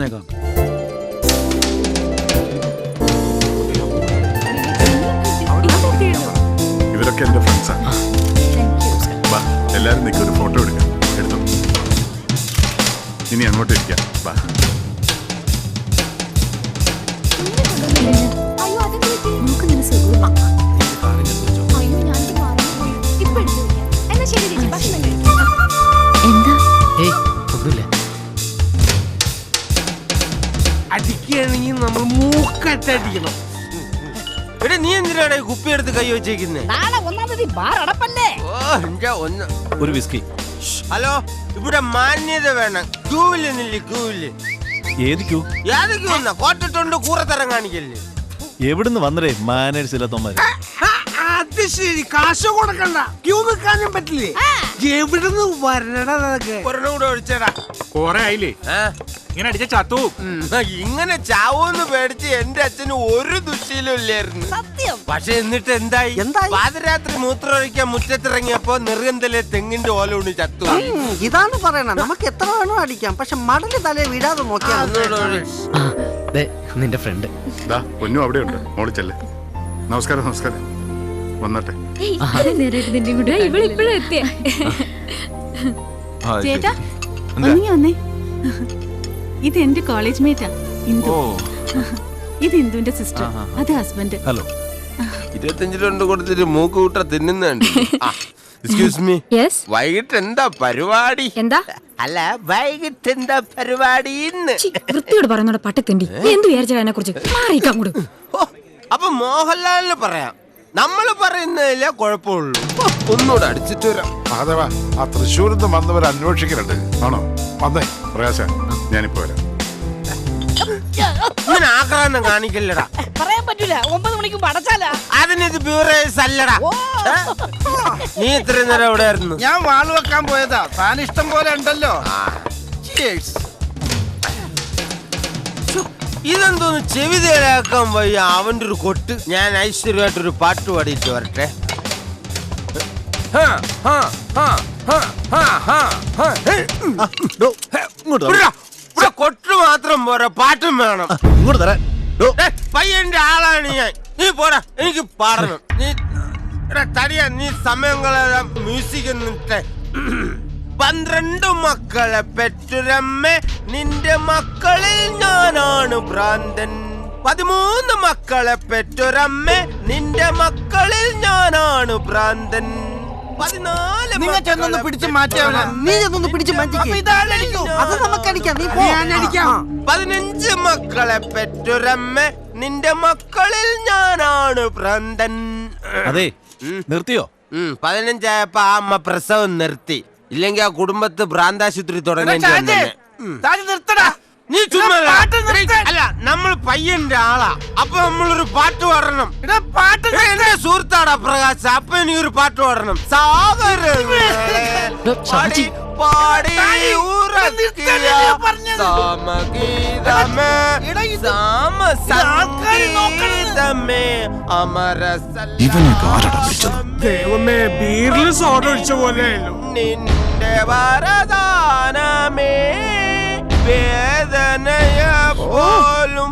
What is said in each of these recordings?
പറഞ്ഞേക്കാം. ഇവരൊക്കെ എന്റെ ഫ്രണ്ട്സാണ് വാ എല്ലാരും നിൽക്കും ഒരു ഫോട്ടോ എടുക്കാം. എടുത്തു. ഇനി അങ്ങോട്ട് ഇരിക്കാം. വാ അടിക്കുകയാണെങ്കിൽ നമ്മൾ മൂക്കറ്റടിക്കണം. എടാ നീ എന്തിനാണ് കുപ്പി എടുത്ത് കൈ വെച്ചേക്കുന്നേ? നാളെ ഒന്നാം തീയതി ബാർ അടപ്പല്ലേ? ഓ എന്റെ ഒന്ന്. ഒരു വിസ്കി ഹലോ ഇവിടെ മാന്യത വേണം. ക്യൂവിൽ നില്ല് ക്യൂവിൽ. ഏത് ക്യൂ? ഏത് ക്യൂ എന്നാ കോട്ടിട്ടുണ്ട് കൂറത്തരം കാണിക്കല്ലേ. എവിടുന്ന് വന്നരേ മാനേഴ്സ് ഇല്ലാത്തവന്മാര് അത് ശരി. കാശ് കൊടുക്കണ്ട. ക്യൂ നിൽക്കാനും പറ്റില്ലേ? എവിടുന്ന് വരണടാ നിനക്ക്? ഒരെണ്ണം കൂടെ ഒഴിച്ചേടാ. കൊറേ ആയില്ലേ? ഇങ്ങനെ അടിച്ച ചത്തു ഇങ്ങനെ ചാവൂന്ന് പേടിച്ച് എന്റെ അച്ഛന് ഒരു ദുശീലും ഇല്ലായിരുന്നു. സത്യം. പക്ഷെ എന്നിട്ട് എന്തായി? എന്തായി? പാതിരാത്രി മൂത്രമൊഴിക്കാൻ മുറ്റത്തിറങ്ങിയപ്പോ നെറുകന്തലെ തെങ്ങിന്റെ ഓല ഉണ്ട് ചത്തു ഉം, ഇതാണ് പറയണ. നമുക്ക് എത്ര വേണോ അടിക്കാം. പക്ഷെ മടൽ തലേ വിടാതെ നോക്കിയാൽ മതി. ഒന്നുകൂടെ ആ ദേ നിന്റെ ഫ്രണ്ട് ദാ പൊന്നു അവിടെ ഉണ്ട് മോളി ചെല്ലേ. നമസ്കാരം നമസ്കാരം. വന്നട്ടെ. ഇവളിപ്പോഴും എത്തിയ? ചേട്ടാ ഒന്നിങ്ങി വന്നേ ഇത് എന്റെ കോളേജ് മേറ്റാ ഇന്ദു. ഇത് ഇന്ദുവിന്റെ സിസ്റ്റർ അത് ഹസ്ബൻഡ് ഹലോ ഇരുപത്തഞ്ച് രൂപ കൊടുത്തിട്ട് മൂക്ക് കൂട്ട തിന്നുന്നുണ്ട്. എക്സ്ക്യൂസ് മീ യെസ് വൈകിട്ട് എന്താ പരിപാടി? എന്താ? അല്ല വൈകിട്ട് എന്താ പരിപാടി ഇന്ന് ഛി, വൃത്തിയോട് പറയുന്നോടെ പട്ടത്തെണ്ടി നീ എന്ത് വിചാരിച്ചാ എന്നെ കുറിച്ച് മാറിയിക്കാൻ കൂടെ അപ്പൊ മോഹൻലാലിന് പറയാം. നമ്മൾ പറയുന്നതിലേ കുഴപ്പമുള്ളൂ. ഒന്നുകൂടെ അടിച്ചിട്ട് വരാം. മാധവ ആ തൃശ്ശൂരിൽ നിന്ന് വന്നവർ അന്വേഷിക്കുന്നുണ്ട് ആണോ? വന്നേ. പ്രകാശ ഞാനിപ്പോ വരാം. ഇങ്ങനെ ആക്രാന്തം കാണിക്കല്ലടാ. പറയാൻ പറ്റൂല. ഒമ്പത് മണിക്ക് അടച്ചാലാ. അതിനിത് അല്ലടാ. ഏ? നീ ഇത്രയും നേരം എവിടെ ആയിരുന്നു? ഞാൻ വാൾ വെക്കാൻ പോയതാ. താൻ ഇഷ്ടം പോലെ ഉണ്ടല്ലോ. ഇതെന്തോന്ന് ചെവി തേലാക്കാൻ വയ്യ. അവന്റെ ഒരു കൊട്ട്. ഞാൻ ഐശ്വര്യമായിട്ടൊരു പാട്ട് പാടിയിട്ട് വരട്ടെ. ഹാ, ഹാ, ഹാ, കൊട്ട് മാത്രം പോരാ പാട്ടും വേണം. ഇങ്ങോട്ട് തരാൻ പയ്യന്റെ ആളാണ് ഞാൻ. നീ പോടാ എനിക്ക് പാടണം. നീ തടിയാ നീ സമയങ്ങളെ മ്യൂസിക് എന്നിട്ട് പന്ത്രണ്ട് മക്കളെ പെറ്റുരമ്മ നിന്റെ മക്കളിൽ ഞാനാണ് ഭ്രാന്തൻ. പതിമൂന്ന് മക്കളെ പെറ്റുരമ്മേ നിന്റെ മക്കളിൽ ഞാനാണ് ഭ്രാന്തൻ. പതിനാല് നിങ്ങൾ ചെന്നൊന്ന് പിടിച്ച് നീ ചെന്നൊന്ന് പിടിച്ച് മാറ്റിക്കേ. അത് നീ. പതിനഞ്ച് മക്കളെ പെറ്റുരമ്മ നിന്റെ മക്കളിൽ ഞാനാണ് ഭ്രാന്തൻ. അതെ നിർത്തിയോ? ഉം, പതിനഞ്ചായപ്പോ ആ അമ്മ പ്രസവം നിർത്തി. ഇല്ലെങ്കിൽ ആ കുടുംബത്ത് ഭ്രാന്താശുപത്രി തുടങ്ങി നിർത്തടാ. നീ ചുമ്മാ പയ്യന്റെ ആളാ അപ്പൊ നമ്മളൊരു പാട്ട് പാടണം. എടാ, എന്റെ സുഹൃത്താടാ പ്രകാശ്. അപ്പൊ എനിക്കൊരു പാട്ട് പാടണം. സാഗരമേ, ഡോ, ഷാജി. പാടി ഉറക്കിയ സാമഗീതമേ, സാമസംഗീതമേ, ദൈവമേ ബീറിൽ സോഡ ഒഴിച്ച പോലെ നിന്റെ വരദാനമേ. വേദനയ പോലും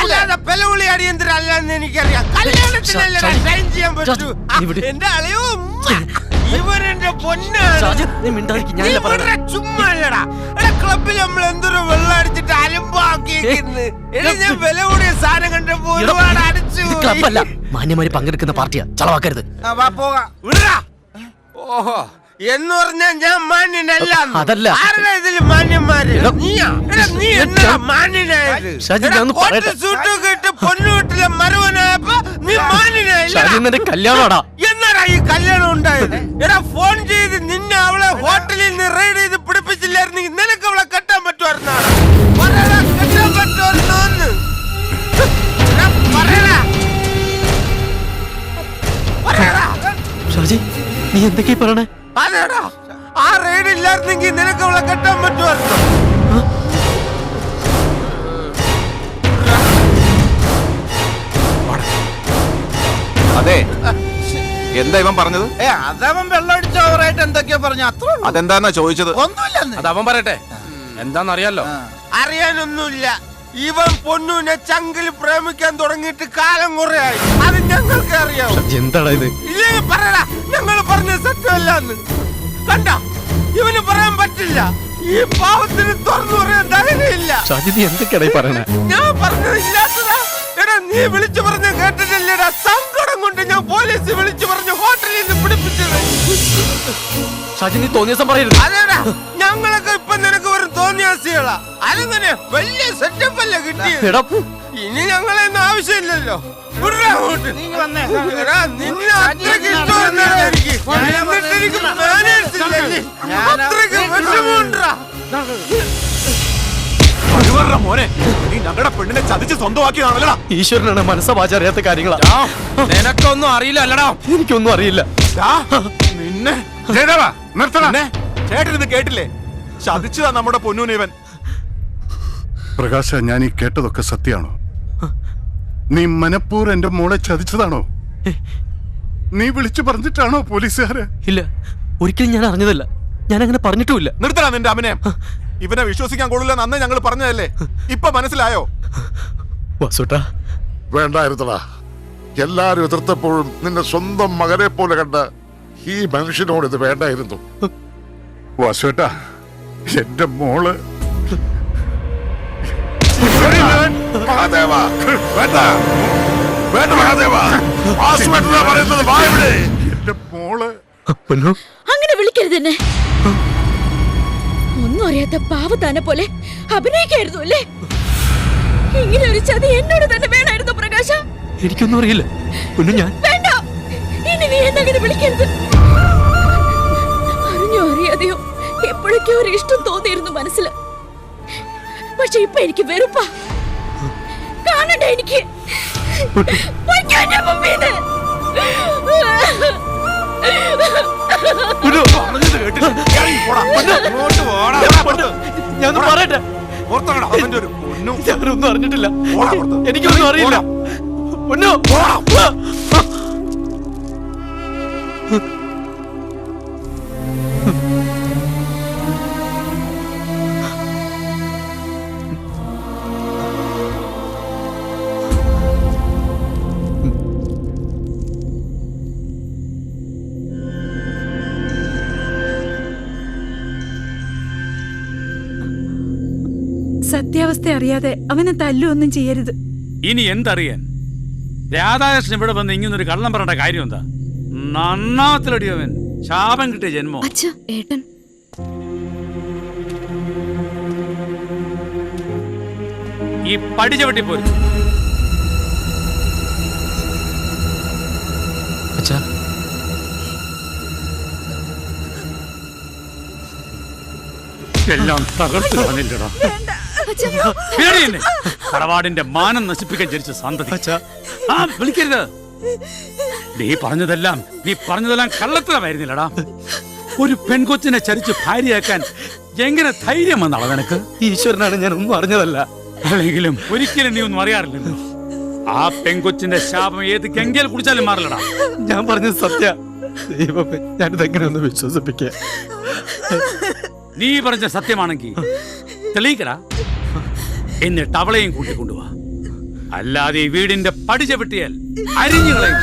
അല്ലാതെ പെലവിളി അടിയന്തരല്ലെന്ന് എനിക്കറിയാം. കല്യാണത്തിനല്ലേ. ഷൈൻ ചെയ്യാൻ പറ്റൂ? എന്റെ അളിയോ ഇവരെന്റെ പൊന്നാണ്. ഷാജി, നീ മിണ്ടാതിരിക്ക്, നീ ഞാനല്ലേ പറയണെ. ഇവിടെ ചുമ്മാ ക്ലബിൽ നമ്മൾ എന്തൊരു വെള്ളം അടിച്ചിട്ട് അലമ്പാക്കിയിരിക്കുന്നു. ഞാൻ വില കൂടിയ സാധനം കണ്ടപ്പോ ഒരുപാട് അടിച്ചു ക്ലബല്ല മാന്യമാര് പങ്കെടുക്കുന്ന പാർട്ടിയാ. ചളവാക്കരുത്. വിടടാ. ഓഹോ. എന്ന് പറഞ്ഞാ ഞാൻ മാന്യനല്ല അതല്ല. ആരുടെ ഇതിൽ മാന്യന്മാര്? നീയാ? എടാ, നീ എന്നാ മാന്യനായത്? ഷാജി, എടാ, ഞാൻ ഒന്ന് കോട്ട് പറയട്ടെ. സൂട്ടൊക്കെ ഇട്ട് പൊന്നുവീട്ടിലെ മരുവനായപ്പോ നീ മാന്യനായില്ല. ഷാജി നിന്റെ കല്യാണമാടാ എന്നാടാ ഈ കല്യാണം ഉണ്ടായത്? എടാ ഫോൺ ചെയ്ത് നിന്നെ അവളെ ഹോട്ടലിൽ നിന്ന് റെയ്ഡ് ചെയ്ത് പിടിപ്പിച്ചില്ലായിരുന്നെങ്കിൽ നിനക്ക് അവളെ കെട്ടാൻ പറ്റുമായിരുന്നാ? പറയടാ കെട്ടാൻ പറ്റുമായിരുന്നോന്ന് എടാ, പറയടാ. പറയടാ. ഷാജി നീ എന്തൊക്കെയാ പറയണേ? ഇല്ലായിരുന്നെങ്കിൽ നിനക്ക് അവളെ കെട്ടാൻ പറ്റുമായിരുന്നു അതെ. എന്താ ഇവൻ പറഞ്ഞത്? ഏ അതവൻ വെള്ളം അടിച്ച ഓവറായിട്ട് എന്തൊക്കെയാ പറഞ്ഞു. അത്ര അതെന്താന്നാ ചോദിച്ചത്? ഒന്നുമില്ലെന്ന്. അത് അവൻ പറയട്ടെ. എന്താന്നറിയാലോ അറിയാനൊന്നുമില്ല. ഇവൻ പൊന്നുവിനെ ചങ്കിൽ പ്രേമിക്കാൻ തുടങ്ങിയിട്ട് കാലം കുറയായി അത് ഞങ്ങൾക്ക് അറിയാം എന്താടാ ഇത്? ഇല്ലെങ്കിൽ പറയടാ. ഞങ്ങൾ പറഞ്ഞ സത്യമല്ലെന്ന്. കണ്ട? ഇവന് പറയാൻ പറ്റില്ല. ഈ പാവത്തിന് തുറന്നു പറയാൻ ധൈര്യമില്ല. സജിതി എന്തൊക്കെയാണ് പറയണേ? ഞാൻ പറഞ്ഞത് ഇല്ലാത്തതാ. എടാ നീ വിളിച്ചു പറഞ്ഞ കേട്ടിട്ടില്ലടാ സങ്കടം കൊണ്ട് ഞാൻ പോലീസ് വിളിച്ചു പറഞ്ഞ് ഹോട്ടലിൽ നിന്ന് പിടിപ്പിച്ചത്. സജിനി തോന്നിയ പറയരുത്. അതേടാ ഞങ്ങളൊക്കെ ഇപ്പൊ നിനക്ക് വെറും തോന്നിയാസികളാ അതെങ്ങനെ വലിയ സെറ്റപ്പ് അല്ലേ കിട്ടിയത്? എടാ ഇനി ഞങ്ങളെന്ന് ആവശ്യമില്ലല്ലോ. മോനെ. നീ ഞങ്ങളുടെ പെണ്ണിനെ ചതിച്ച് സ്വന്തമാക്കിയതാണല്ലടാ. ഈശ്വരനാണ് മനസ്സവാച അറിയാത്ത കാര്യങ്ങളാ. നിനക്കൊന്നും അറിയില്ല അല്ലടാ എനിക്കൊന്നും അറിയില്ല. നിന്നെ. നിർത്തണേ ചേട്ടൻ ഇത് കേട്ടില്ലേ? ചതിച്ചതാ നമ്മുടെ പൊന്നൂനിവൻ. പ്രകാശ ഞാൻ ഈ കേട്ടതൊക്കെ സത്യാണോ നീ മനപ്പൂർ എന്റെ മോളെ ചതിച്ചതാണോ? നീ വിളിച്ചു പറഞ്ഞിട്ടാണോ പോലീസുകാര്? ഇല്ല ഒരിക്കലും ഞാൻ അറിഞ്ഞതല്ല. ഞാൻ അങ്ങനെ പറഞ്ഞിട്ടുമില്ല. നിർത്തണ നിന്റെ അഭിനയം. ഇവനെ വിശ്വസിക്കാൻ കൊള്ളില്ല അന്നേ ഞങ്ങൾ പറഞ്ഞതല്ലേ? ഇപ്പൊ മനസ്സിലായോ? വസുട്ടാ. വേണ്ടായിരുന്നടാ എല്ലാരും എതിർത്തപ്പോഴും നിന്റെ സ്വന്തം മകനെ പോലെ കണ്ട ഈ മനുഷ്യനോട് ഇത് വേണ്ടായിരുന്നു. വാസുവേട്ടാ എന്റെ മോൾ. എന്റെ മോൾ. അങ്ങനെ വിളിക്കരുത് എന്നെ. ഒന്നും അറിയാത്ത പാവത്താനെ പോലെ അഭിനയിക്കായിരുന്നു അല്ലേ? ഇങ്ങനെ ഒരു ചതി എന്നോട് തന്നെ വേണമായിരുന്നു പ്രകാശ. എനിക്കൊന്നും അറിയില്ല. പിന്നെ ഞാൻ? വേണ്ട. ഇനി നീ എന്നങ്ങനെ വിളിക്കരുത്. എപ്പോഴൊക്കെ ഒരു ഇഷ്ടം തോന്നിയിരുന്നു മനസ്സിൽ പക്ഷെ ഇപ്പൊ എനിക്ക് വെറുപ്പാ. കാണണ്ട എനിക്ക്? പറയട്ടെ? ഞാനൊന്നും അറിഞ്ഞിട്ടില്ല. എനിക്കൊന്നും അറിയില്ല. പൊന്നു സത്യാവസ്ഥ അറിയാതെ അവനെ തല്ലുവൊന്നും ചെയ്യരുത്. ഇനി എന്തറിയാൻ? രാധാകൃഷ്ണൻ ഇവിടെ വന്ന് ഇങ്ങനൊരു കള്ളം പറയേണ്ട കാര്യം എന്താ നന്നാമത്തിലടി അവൻ. ശാപം കിട്ടിയ ജന്മം. അച്ഛ ഏട്ടൻ. ഈ പടി ചവിട്ടി അച്ഛാ. എല്ലാം തകർത്തു കളഞ്ഞില്ലടാ. പേടി എന്നെ തറവാടിന്റെ മാനം നശിപ്പിക്കാൻ ജനിച്ച സന്തതി. ആ വിളിക്കരുത്. നീ പറഞ്ഞതെല്ലാം നീ പറഞ്ഞതെല്ലാം കള്ളത്തരമായിരുന്നില്ലടാ. ഒരു പെൺകൊച്ചിനെ ചരിച്ച് ഭാര്യയാക്കാൻ എങ്ങനെ ധൈര്യം വന്നാളോ നിനക്ക്? ഈശ്വരനാണ് ഞാൻ ഒന്നും അറിഞ്ഞതല്ല. അല്ലെങ്കിലും ഒരിക്കലും നീ ഒന്നും അറിയാറില്ലല്ലോ. ആ പെൺകൊച്ചിന്റെ ശാപം ഏത് ഗംഗയിൽ കുടിച്ചാലും മാറില്ലടാ. ഞാൻ പറഞ്ഞത് സത്യ. ദൈവമേ ഞാനിതെങ്ങനെ ഒന്ന് വിശ്വസിപ്പിക്കുക നീ പറഞ്ഞ സത്യമാണെങ്കിൽ തെളിയിക്കടാ. എന്നിട്ട് അവളെയും കൂട്ടി കൊണ്ടുപോവാ അല്ലാതെ ഈ വീടിന്റെ പടിചവിട്ടിയാൽ അരിഞ്ഞുകളയും.